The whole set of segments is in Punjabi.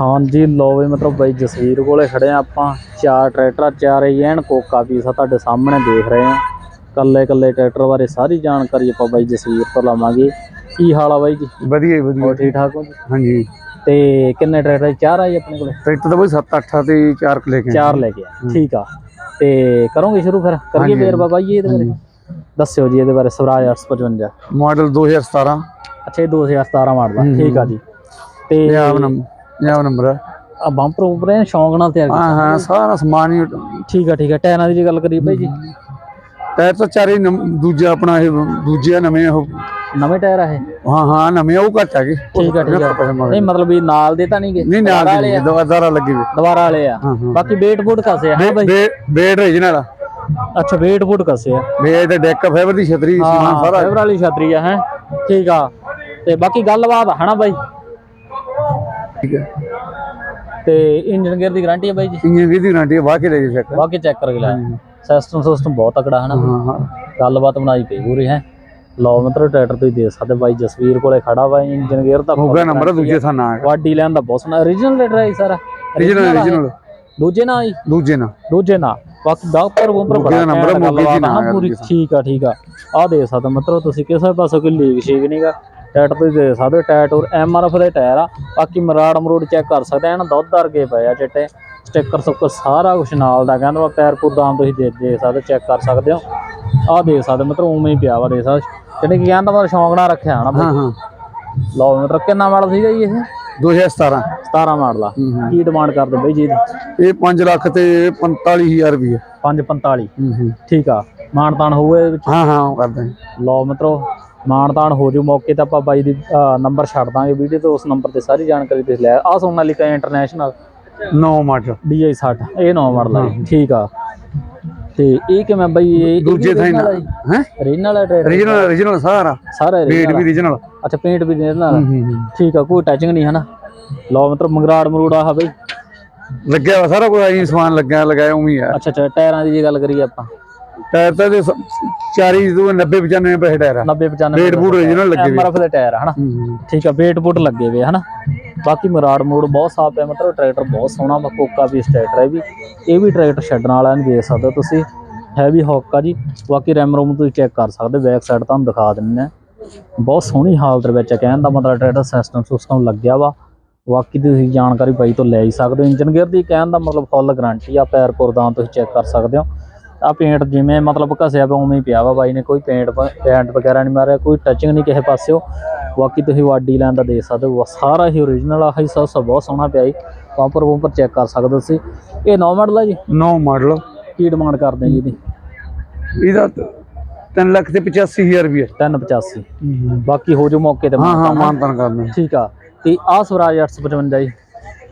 ਹਾਂਜੀ ਲੋ ਵੀ ਮਤਲਬ ਬਾਈ ਜਸਵੀਰ ਕੋਲੇ ਖੜੇ ਆ ਆਪਾਂ। ਚਾਰ ਟਰੈਕਟਰ ਚਾਰੇ ਐਨ ਕੋਕਾ ਪੀਸ ਆ ਤੁਹਾਡੇ ਸਾਹਮਣੇ ਦੇਖ ਰਹੇ ਆ ਕੱਲੇ ਕੱਲੇ ਟਰੈਕਟਰ ਬਾਰੇ ਸਾਰੀ ਜਾਣਕਾਰੀ ਆਪਾਂ ਬਾਈ ਜਸਵੀਰ ਤੋਂ ਲਵਾਂਗੇ। ਕੀ ਹਾਲ ਆ ਬਾਈ ਜੀ? ਵਧੀਆ ਜੀ, ਵਧੀਆ। ਠੀਕ ਠਾਕ ਹੋ ਜੀ? ਹਾਂਜੀ। ਤੇ ਕਿੰਨੇ ਟਰੈਕਟਰ ਚਾਰ ਆਈ ਆਪਣੇ ਕੋਲੇ? ਟਰੈਕਟਰ ਤਾਂ ਬਈ 7 8 ਤੇ 4 ਲੈ ਕੇ। ਚਾਰ ਲੈ ਕੇ ਆ ਠੀਕ ਆ। ਤੇ ਕਰੋਗੇ ਸ਼ੁਰੂ ਫਿਰ? ਕਰੀਏ ਫੇਰ ਬਾਬਾ ਜੀ ਇਹਦੇ ਬਾਰੇ? ਦੱਸਿਓ ਜੀ ਇਹਦੇ ਬਾਰੇ ਸਵਰਾਜ 855 ਮਾਡਲ 2017 ਅੱਛਾ ਇਹ 2017 ਮਾਡਲ ਆ। ਠੀਕ ਆ ਜੀ। ਤੇ ਪੰਜਾਬ ਨੰਬਰ ਪੰਜਾਬ ਨੰਬਰ ਆ। ਆ ਬੰਪਰ ਉਪਰ ਐਨ ਸ਼ੌਂਕ ਨਾਲ ਤਿਆਰ ਕੀਤਾ। ਹਾਂ ਹਾਂ ਸਾਰਾ ਸਮਾਨ ਹੀ ਠੀਕ ਆ ਠੀਕ ਆ ਟਾਇਰਾਂ ਦੀ ਜੇ ਗੱਲ ਕਰੀਏ ਬਾਈ ਜੀ। ਟਾਇਰ ਤਾਂ ਚਾਰੇ ਦੂਜਾ ਆਪਣਾ ਇਹ ਦੂਜੇ ਨਵੇਂ ਉਹ। ਨਵੇਂ ਟਾਇਰ ਆ ਇਹ? ਹਾਂ ਹਾਂ ਨਵੇਂ ਉਹ ਘੱਟ ਆ ਗਏ। ਠੀਕ ਆ ਠੀਕ ਆ। ਨਹੀਂ ਮਤਲਬ ਵੀ ਨਾਲ ਦੇ ਤਾਂ ਨਹੀਂਗੇ ਨਹੀਂ ਨਾਲ ਦੇ ਨਹੀਂ ਦੁਬਾਰਾ ਲੱਗੇ ਵੇ ਦੁਬਾਰਾ ਵਾਲੇ ਆ? ਬਾਕੀ ਵੇਟ ਬੂਟ ਕਸੇ ਆ ਹਾਂ ਬਾਈ? ਬੇਡ ਰੀਜਨਲ ਆ। ਅੱਛਾ ਵੇਟ ਬੂਟ ਕਸੇ ਆ? ਬੇਡ ਤੇ ਡੈਕ ਫਾਈਬਰ ਦੀ ਛਤਰੀ ਸਮਾਨ ਸਾਰਾ। ਫੇਵਰ ਵਾਲੀ ਛਤਰੀ ਆ ਹੈ। ਠੀਕ ਆ। ਤੇ ਬਾਕੀ ਗੱਲਬਾਤ ਹਨਾ ਬਾਈ? ਠੀਕ ਹੈ। ਤੇ ਇੰਜਨ ਗੇਅਰ ਦੀ ਗਾਰੰਟੀ ਆ ਬਾਈ ਜੀ? ਇੰਜਨ ਦੀ ਗਾਰੰਟੀ ਵਾਹ ਕੇ ਲੈ ਜੀ ਚੈੱਕ ਬਾਕੀ ਚੈੱਕ ਕਰਕੇ ਲੈ ਸਿਸਟਮ ਸਿਸਟਮ ਬਹੁਤ ਤਕੜਾ ਹਨਾ ਹਾਂ ਹਾਂ। ਗੱਲਬਾਤ ਬਣਾਈ ਪਈ ਪੂਰੀ ਹੈ। ਲਓ ਮਿੱਤਰੋ ਟਰੈਕਟਰ ਤੁਸੀਂ ਦੇ ਸਕਦੇ ਬਾਈ ਜਸਵੀਰ ਕੋਲੇ ਖੜਾ ਵਾ ਇੰਜਨ ਗੇਅਰ ਤਾਂ ਹੋਗਾ ਨੰਬਰ ਦੂਜੇ ਥਾਂ ਨਾ ਵਾਡੀ ਲੈਣ ਦਾ ਬਹੁਤ ਸੋਹਣਾ। Origignal ਰੇਟਰ ਹੈ ਸਾਰਾ। ਰੀਜਨਲ ਰੀਜਨਲ ਦੂਜੇ ਨਾਲ ਹੀ ਦੂਜੇ ਨਾ। ਦੂਜੇ ਨਾਲ ਬਾਕੀ ਡਾਕਟਰ ਦਾ number ਆ, ਮੋਗੇ ਦੀ ਨਾਂ ਆ ਪੂਰੀ। ਠੀਕ ਆ ਠੀਕ ਆ। ਆ ਦੇ ਸਕਦੇ ਮਤਲਬ ਤੁਸੀਂ ਕਿਸੇ ਪਾਸੋਂ ਕੋਈ ਲੀਕ ਸ਼ੀਕ ਨਹੀਂਗਾ ਟਾਇਰ ਤੁਸੀਂ ਦੇ ਸਕਦੇ ਟਾਇਰ ਟੂਰ ਐਮਆਰਐਫ ਦੇ ਟਾਇਰ ਆ। ਬਾਕੀ ਮਰਾੜ ਮਰੂੜ ਚੈੱਕ ਕਰ ਸਕਦੇ ਆ ਨਾ ਦੁੱਧ ਵਰਗੇ ਪਏ ਆ ਚਿੱਟੇ। ਸਟicker ਸੁੱਕਰ ਸਾਰਾ ਕੁਝ ਨਾਲ ਦਾ ਕਹਿੰਦਾ ਵਾ ਪੈਰ ਪੁਰਦਾਮ ਤੁਸੀਂ ਦੇ ਦੇ ਸਕਦੇ ਚੈੱਕ ਕਰ ਸਕਦੇ ਹੋ। ਆ ਦੇ ਸਕਦੇ ਮਤਲਬ ਉਵੇਂ ਹੀ ਪਿਆ ਵਾ ਦੇ ਸਕਦੇ। ਜਿਹਨੇ ਕੀ ਕਹਿੰਦਾ ਵਾ ਸ਼ੌਂਕ ਨਾਲ ਰੱਖਿਆ ਹਨਾ ਹਾਂ ਹਾਂ। ਲਓ ਮਤਲਬ ਕਿੰਨਾ ਮਾਡਲ ਸੀਗਾ ਜੀ ਇਹ? 2017 17 ਮਾਡਲ ਆ। ਕੀ ਡਿਮਾਂਡ ਕਰਦੇ ਬਈ ਜੀ ਇਹ 5 ਲੱਖ ਤੇ 45000 ਰੁਪਏ। 545 ਹੂੰ ਹੂੰ। ਠੀਕ ਆ ਮਾਨਤਾਨ ਹੋਊਗਾ ਇਹਦੇ ਵਿੱਚ? ਹਾਂ ਹਾਂ ਕਰਦੇ ਲਓ ਮਿੱਤਰੋ ਮਾਨਤਾਨ ਹੋ ਜੂ ਮੌਕੇ ਤੇ ਆਪਾਂ ਬਾਈ ਦੀ ਨੰਬਰ ਛੱਡ ਦਾਂਗੇ ਵੀਡੀਓ ਤੇ ਉਸ ਨੰਬਰ ਤੇ ਸਾਰੀ ਜਾਣਕਾਰੀ ਤੁਸੀਂ ਲੈ ਆ ਸੋਨਾਲੀਕਾ ਇੰਟਰਨੈਸ਼ਨਲ ਨੌ ਮਾਡਲ। DI 60 ਇਹ ਨਵਾਂ ਮਾਡਲ ਆ ਜੀ, ਠੀਕ ਆ। ਤੇ ਇਹ ਕਿਵੇਂ ਬਾਈ ਇਹ ਦੂਜੇ ਥਾਂ ਹੈ? ਰੀਜਨਲ ਹੈ ਰੀਜਨਲ ਰੀਜਨਲ ਸਾਰਾ। ਸਾਰਾ original ਵੀ ਰੀਜਨਲ। ਅੱਛਾ ਪੇਂਟ ਵੀ ਰੀਜਨਲ। ਠੀਕ ਆ ਕੋਈ ਟੱਚਿੰਗ ਨਹੀਂ ਹਨਾ? ਲਓ ਮਿੱਤਰੋ ਮੰਗਰਾੜ ਮਰੂੜ ਆ ਬਈ। ਲੱਗਿਆ ਸਾਰਾ ਕੁਝ ਆਈ ਸਮਾਨ ਲੱਗਿਆ ਲਗਾਇਆ ਉਵੇਂ ਹੀ ਆ। ਅੱਛਾ ਅੱਛਾ ਟਾਇਰਾਂ ਦੀ ਜੇ ਗੱਲ ਕਰੀਏ ਆਪਾਂ। ਟਾਇਰ ਤਾਂ ਸ- ਚਾਰੀ ਤੋਂ 90 95 ਪੈਸੇ ਟਾਇਰ ਆ। 90 95 ਬੇਡ ਬੂਡ original ਲੱਗੇ ਵੇ। ਐਮਆਰਐਫ ਦੇ ਟਾਇਰ ਆ ਹਨਾ? ਠੀਕ ਆ ਵੇਟ ਬੂਟ ਲੱਗੇ ਵੇ ਹਨਾ? ਬਾਕੀ ਮਰਾੜ ਮੋੜ ਬਹੁਤ ਸਾਫ਼ ਹੈ ਮਤਲਬ ਟਰੈਕਟਰ ਬਹੁਤ ਸੋਹਣਾ ਵਾ ਕੋਕਾ ਵੀ ਟਰੈਕਟਰ ਹੈ ਵੀ। ਇਹ ਵੀ ਟਰੈਕਟਰ ਛੱਡਣ ਵਾਲਿਆਂ ਨੂੰ ਦੇਖ ਸਕਦੇ ਤੁਸੀਂ। ਹੈਵੀ ਹੌਕ ਆ ਜੀ। ਬਾਕੀ ਰੈਮ ਰੋਮ ਤੁਸੀਂ ਚੈੱਕ ਕਰ ਸਕਦੇ ਬੈਕ ਸਾਈਡ ਤੁਹਾਨੂੰ ਦਿਖਾ ਦਿੰਨੇ ਆ ਬਹੁਤ ਸੋਹਣੀ ਹਾਲਤ ਦੇ ਵਿੱਚ ਹੈ ਕਹਿਣ ਦਾ ਮਤਲਬ ਟਰੈਕਟਰ ਸਿਸਟਮ ਸਿਸਟਮ ਲੱਗਿਆ ਵਾ। ਬਾਕੀ ਤੁਸੀਂ ਜਾਣਕਾਰੀ ਬਾਈ ਤੋਂ ਲੈ ਹੀ ਸਕਦੇ ਹੋ। ਇੰਜਨ ਗੇਅਰ ਦੀ ਕਹਿਣ ਦਾ ਮਤਲਬ ਫੁੱਲ ਗਾਰੰਟੀ ਆ ਪੈਰ ਪੁਰਦਾਂ ਤੁਸੀਂ ਚੈੱਕ ਕਰ ਸਕਦੇ ਹੋ। ਆ ਪੇਂਟ ਜਿਵੇਂ ਮਤਲਬ ਘਸਿਆ ਪਿਆ ਉਵੇਂ ਹੀ ਪਿਆ ਵਾ ਬਾਈ ਨੇ ਕੋਈ ਪੇਂਟ ਪੇਂਟ ਵਗੈਰਾ ਨਹੀਂ ਮਾਰਿਆ ਕੋਈ ਟੱਚਿੰਗ ਨਹੀਂ ਕਿਸੇ ਪਾਸਿਓ। ਬਾਕੀ ਤੁਸੀਂ ਵਾਡੀ ਲੈਣ ਦਾ ਦੇਖ ਸਕਦੇ ਹੋ ਸਾਰਾ ਹੀ ਓਰੀਜਨਲ ਆ ਹੀ ਸਭ ਬਹੁਤ ਸੋਹਣਾ ਪਿਆ ਜੀ। ਬੰਪਰ ਬੰਪਰ ਚੈੱਕ ਕਰ ਸਕਦੇ ਤੁਸੀਂ। ਇਹ ਨੌ ਮਾਡਲ ਆ ਜੀ? ਨੌ ਮਾਡਲ ਕੀ ਡਿਮਾਂਡ ਕਰਦੇ ਆ ਜੀ ਇਹਦੀ? ਇਹਦਾ 3 ਲੱਖ ਤੇ 85000 ਰੁਪਏ 385 ਬਾਕੀ ਹੋ ਜੋ ਮੌਕੇ ਤੇ ਹਾਂ ਹਾਂ ਮਾਨਤਾਨ। ਕਰਦੇ। ਠੀਕ ਆ। ਤੇ ਆ ਸਵਰਾਜ 855 ਜੀ।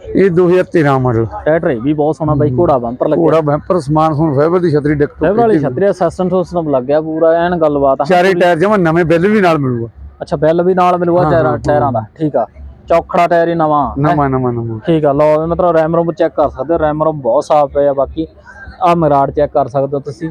ਇਹ 2013 ਮਾਡਲ ਟਰੈਕਟਰ ਇਹ ਵੀ ਬਹੁਤ ਸੋਹਣਾ ਬਾਈ ਘੋੜਾ ਬੰਪਰ ਲੱਗਿਆ। ਘੋੜਾ ਬੈਂਪਰ ਸਮਾਨ ਸੁਣ ਫਾਈਬਰ ਦੀ ਛਤਰੀ ਡਿੱਕ ਫੇਵਰ ਵਾਲੀ ਛਤਰੀ ਸਿਸਟਮ ਸਿਸਟਮ ਲੱਗਿਆ ਪੂਰਾ ਐਨ ਗੱਲਬਾਤ ਚਾਰੇ ਟਾਇਰ ਜਮਾ ਨਵੇਂ ਬਿੱਲ ਵੀ ਨਾਲ ਮਿਲੂਗਾ। ਅੱਛਾ ਬੈਲ ਵੀ ਨਾਲ ਮਿਲੂਗਾ ਟਾਇਰਾਂ ਟਾਇਰਾਂ ਦਾ ਠੀਕ ਆ। ਚੌਖੜਾ ਟਾਇਰ ਹੀ ਨਵਾਂ ਨਵਾਂ ਨਵਾਂ ਨਵਾਂ। ਠੀਕ ਆ ਲਓ ਮਤਲਬ ਰੈਮ ਰੋਮ ਚੈੱਕ ਕਰ ਸਕਦੇ ਹੋ ਰੈਮ ਰੋਮ ਬਹੁਤ ਸਾਫ਼ ਪਏ ਆ ਬਾਕੀ। ਆ ਮਿਰਾੜ ਚੈੱਕ ਕਰ ਸਕਦੇ ਹੋ ਤੁਸੀਂ।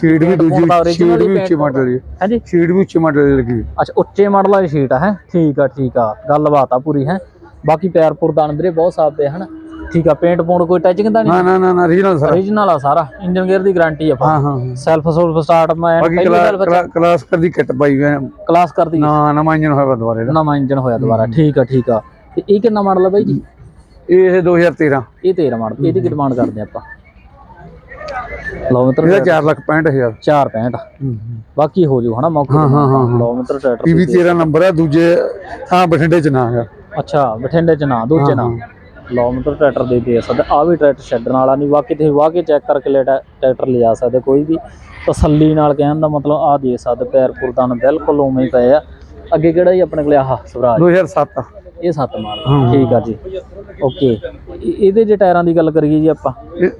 ਸ਼ੀਟ ਵੀ ਦੂਜੀ ਸ਼ੀਟ ਵੀ ਉੱਚੇ ਮਾਡਲ ਦੀ ਹਾਂਜੀ? ਸ਼ੀਟ ਵੀ ਉੱਚੇ ਮਾਡਲ ਦੀ ਲੱਗੀ। ਅੱਛਾ ਉੱਚੇ ਮਾਡਲ ਵਾਲੀ ਸ਼ੀਟ ਆ ਹੈ? ਠੀਕ ਆ ਠੀਕ ਆ। ਗੱਲਬਾਤ ਆ ਪੂਰੀ ਹੈ? ਬਾਕੀ ਪੈਰ ਪੁਰਦਾਨ ਵੀਰੇ ਬਹੁਤ ਸਾਫ਼ ਪਏ ਹਨ। ਠੀਕ ਆ ਪੇਂਟ ਪੂੰਟ ਕੋਈ ਟੱਚਿੰਗ ਤਾਂ ਨਹੀਂ? ਨਾ ਨਾ ਨਾ ਨਾ ਰੀਜਨਲ ਸਰ। Origignal ਆ ਸਾਰਾ। ਇੰਜਨ ਗੇਅਰ ਦੀ ਗਾਰੰਟੀ ਆ ਹਾਂ ਹਾਂ ਸੈਲਫ ਸੋਲਫ ਸਟਾਰਟ ਮੈਂ ਬਾਕੀ ਕਲਾ- ਕਲਾਸ ਕਰ ਦੀ ਕਿੱਟ ਪਾਈ ਹੋਈ ਹੈ ਕਲਾਸ ਕਰਦੀ ਨਾ ਨਵਾਂ ਇੰਜਨ ਹੋਇਆ ਵਾ ਦੁਬਾਰੇ ਦਾ। ਨਵਾਂ ਇੰਜਨ ਹੋਇਆ ਦੁਬਾਰਾ। ਠੀਕ ਆ ਠੀਕ ਆ। ਤੇ ਇਹ ਕਿੰਨਾ ਮਾਡਲ ਆ ਬਾਈ ਜੀ? ਇਹ 2013 ਇਹ 13 ਮਾਡਲ ਇਹਦੀ ਕੀ ਡਿਮਾਂਡ ਕਰਦੇ ਆਪਾਂ। ਲਓ ਮਿੱਤਰ ਇਹਦਾ 4 ਲੱਖ 65000 465 ਬਾਕੀ ਹੋ ਜੂ ਹਨਾ ਮੌਕੇ ਹਾਂ, ਹਾਂ, ਹਾਂ, ਹਾਂ। ਲਓ ਮਿੱਤਰ ਟਰੈਕਟਰ ਪੀਵੀ 13 ਨੰਬਰ ਹੈ ਦੂਜੇ ਥਾਂ ਬਠਿੰਡੇ ਚ ਨਾ ਹੈ ਅੱਛਾ ਬਠਿੰਡੇ ਚ ਨਾ ਦੂਜੇ ਨਾ? ਲਓ ਮਿੱਤਰ ਟਰੈਕਟਰ ਦੇ ਦੇ ਸਕਦੇ ਆ ਵੀ ਟਰੈਕਟਰ ਛੱਡਣ ਵਾਲਾ ਨਹੀਂ ਬਾਕੀ ਤੁਸੀਂ ਵਾਹ ਕੇ ਚੈੱਕ ਕਰਕੇ ਲੈ ਟਰੈ- ਟਰੈਕਟਰ ਲਿਜਾ ਸਕਦੇ ਕੋਈ ਵੀ ਤਸੱਲੀ ਨਾਲ ਕਹਿਣ ਦਾ ਮਤਲਬ ਆ ਦੇ ਸਕਦੇ ਪੈਰ ਪੁਰਦਾਨ ਬਿਲਕੁਲ ਉਵੇਂ ਹੀ ਪਏ ਆ। ਅੱਗੇ ਕਿਹੜਾ ਜੀ ਆਪਣੇ ਕੋਲੇ ਆਹ ਸਵਰਾਜ? 2007 ਇਹ ਸੱਤ ਮਾਡਲ ਠੀਕ ਆ ਜੀ। ਓਕੇ। ਇਹਦੇ ਜੇ ਟਾਇਰਾਂ ਦੀ ਗੱਲ ਕਰੀਏ ਜੀ ਆਪਾਂ। ਇਹ-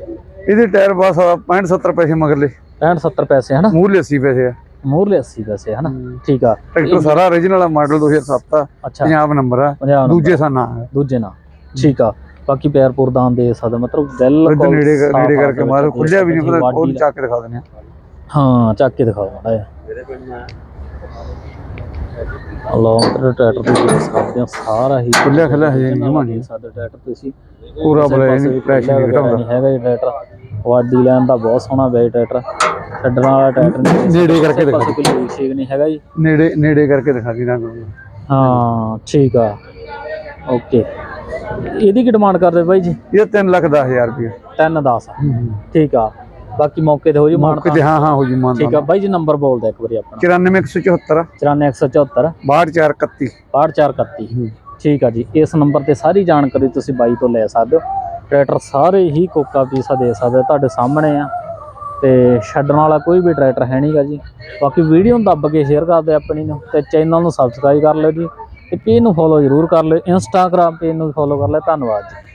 ਇਹਦੇ ਟਾਇਰ ਬਸ 65 70 ਪੈਸੇ ਮਗਰਲੇ। 65 70 ਪੈਸੇ ਹਨਾ? ਮੂਹਰਲੇ 80 ਪੈਸੇ ਆ। ਮੂਰਲੇ 80 ਪੈਸੇ ਹਨਾ? ਠੀਕ ਆ। ਟਰੈਕਟਰ ਸਾਰਾ origignal ਆ ਮਾਡਲ 2007 ਆ ਪੰਜਾਬ ਨੰਬਰ ਆ। ਦੂਜੇ ਨਾ ਹੈ ਦੂਜੇ ਨਾਲ ਠੀਕ ਆ। ਬਾਕੀ ਪੈਰ ਪੁਰਦਾਨ ਦੇ ਸਕਦੇ ਮਤਲਬ ਬਿਲਕੁਲ ਨੇੜੇ ਨੇੜੇ ਆ ਕਰਕੇ ਮਾਰ। ਖੁੱਲਿਆ ਵੀ ਨਹੀਂ ਪਤਾ ਉਹ ਚੱਕ ਕੇ ਦਿਖਾ ਦਿੰਦੇ ਆ। ਹਾਂ ਚੱਕ ਕੇ ਦਿਖਾਓ ਮਾੜਾ ਜਿਹਾ। ਲੋ ਮਿੱਤਰੋ ਟਰੈਕਟਰ ਤੁਸੀਂ ਦੇਖ ਸਕਦੇ ਹੋ ਸਾਰਾ ਹੀ ਖੁੱਲਿਆ ਖੁੱਲਿਆ ਹੈ ਜਮਾਂ ਨਹੀਂ। ਸਾਡੇ ਟਰੈਕਟਰ ਤੁਸੀਂ ਪੂਰਾ ਕਿਸੇ ਬਲੇ ਪਾਸੇ ਨਹੀਂ ਵੀ ਪ੍ਰੈਸ਼ਰ ਨਹੀਂ ਘਟਾਉਂਦਾ। ਹੈਗਾ ਜੀ ਟਰੈਕਟਰ ਵਾਡੀ ਲੈਣ ਦਾ ਬਹੁਤ ਸੋਹਣਾ ਬੈਜ ਟਰੈਕਟਰ ਛੱਡਣ ਵਾਲਾ ਟਰੈਕਟਰ ਨਹੀਂ ਨੇੜੇ ਕਰਕੇ ਦਿਖਾ ਪਾਸੇ ਕੋਈ ਸ਼ੇਕ ਨਹੀਂ ਹੈਗਾ ਜੀ। ਨੇੜੇ ਨੇੜੇ ਕਰਕੇ ਦਿਖਾ ਦੀ ਰੰਗ ਨੂੰ। ਹਾਂ ਠੀਕ ਆ। ਓਕੇ। ਇਹਦੀ ਕੀ ਡਿਮਾਂਡ ਕਰਦੇ ਬਾਈ ਜੀ? ਇਹ 3 ਲੱਖ 10000 ਰੁਪਏ। 3 10 ਠੀਕ ਆ। ਬਾਕੀ ਮੌਕੇ ਤੇ ਹੋ ਜੀ ਮਾਨ ਕਿਤੇ ਹਾਂ ਹਾਂ ਹੋ ਜੀ ਮਾਨ ਠੀਕ ਆ। ਬਾਈ ਜੀ ਨੰਬਰ ਬੋਲ ਇੱਕ ਵਾਰੀ ਆਪਣਾ। 94174 94174 62431 6431 ਠੀਕ ਆ ਜੀ। ਇਸ ਨੰਬਰ ਤੇ ਸਾਰੀ ਜਾਣਕਾਰੀ ਤੁਸੀਂ ਬਾਈ ਤੋਂ ਲੈ ਸਕਦੇ ਹੋ। ਟਰੈਕਟਰ ਸਾਰੇ ਹੀ ਕੋਕਾ ਪੀਸਾ ਦੇ ਸਕਦੇ ਹੋ, ਤੁਹਾਡੇ ਸਾਹਮਣੇ ਆ। ਤੇ ਛੱਡਣ ਵਾਲਾ ਕੋਈ ਵੀ ਟਰੈਕਟਰ ਹੈ ਨਹੀਂਗਾ ਜੀ। ਬਾਕੀ ਵੀਡੀਓ ਨੂੰ ਦੱਬ ਕੇ ਸ਼ੇਅਰ ਕਰ ਦਿਓ ਆਪਣੀ ਨੂੰ ਤੇ ਚੈਨਲ ਨੂੰ ਸਬਸਕ੍ਰਾਈਬ ਕਰ ਲਿਓ ਜੀ। ਤੇ ਪੇਜ ਨੂੰ ਫੋਲੋ ਜ਼ਰੂਰ ਕਰ ਲਿਓ। ਇੰਸਟਾਗ੍ਰam ਪੇਜ ਨੂੰ ਫੋਲੋ ਕਰ ਲਿਓ। ਧੰਨਵਾਦ ਜੀ।